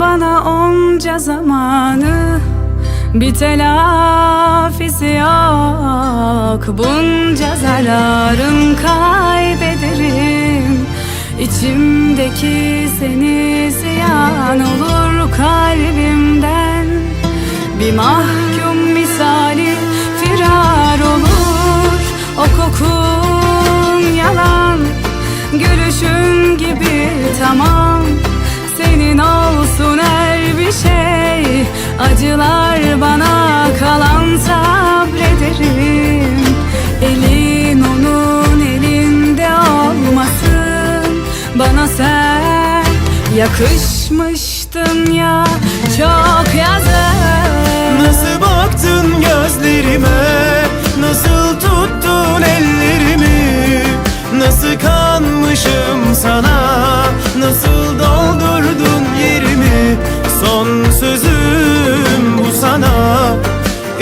bana onca zamanı. Bir telafisi yok Bunca zararım kaybederim. İçimdeki seni ziyan olur kalbimden. Bir mahkum Acılar bana kalan sabrederim. Elin onun elinde olmasın. Bana sen yakışmıştın ya Çok yazık. Nasıl baktın gözlerime? Nasıl tuttun ellerimi? Nasıl kanmışım sana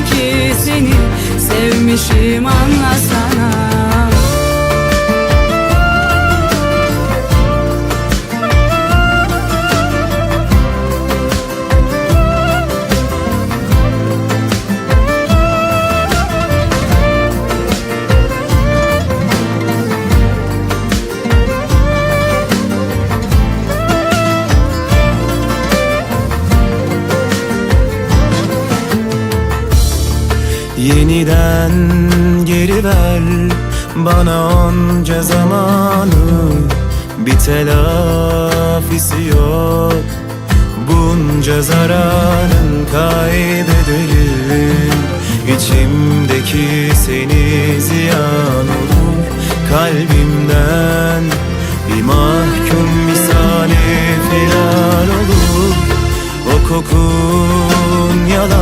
içimdeki seni Sevmişim anlasana Yeniden geri ver bana onca zamanı. Bir telafisi yok. Bunca zararın kaybederim İçimdeki seni ziyan olur. Kalbimden bir mahkum misali firar olur. O kokun yalan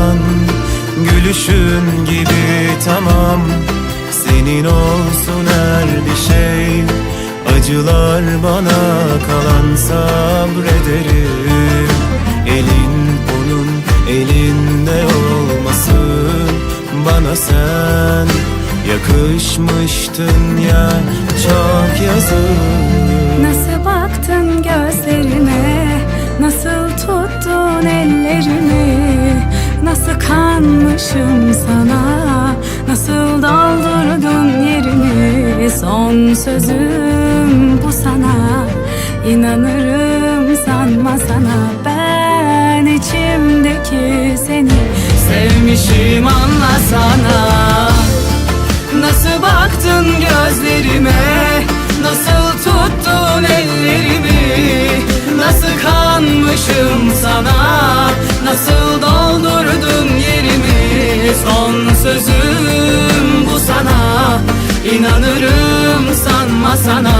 Gülüşün gibi tamam. Senin olsun her bir şey. Acılar bana kalan sabrederim. Elin onun elinde olmasın. Bana sen yakışmıştın ya Çok yazık. Nasıl Nasıl kanmışım sana. Nasıl doldurdun yerimi Son sözüm bu sana. İnanırım sanma sana. Ben içimdeki seni Sevmişim anlasana Nasıl baktın gözlerime? Nasıl tuttun ellerimi? Nasıl kanmışım sana? Nasıl doldurdun sana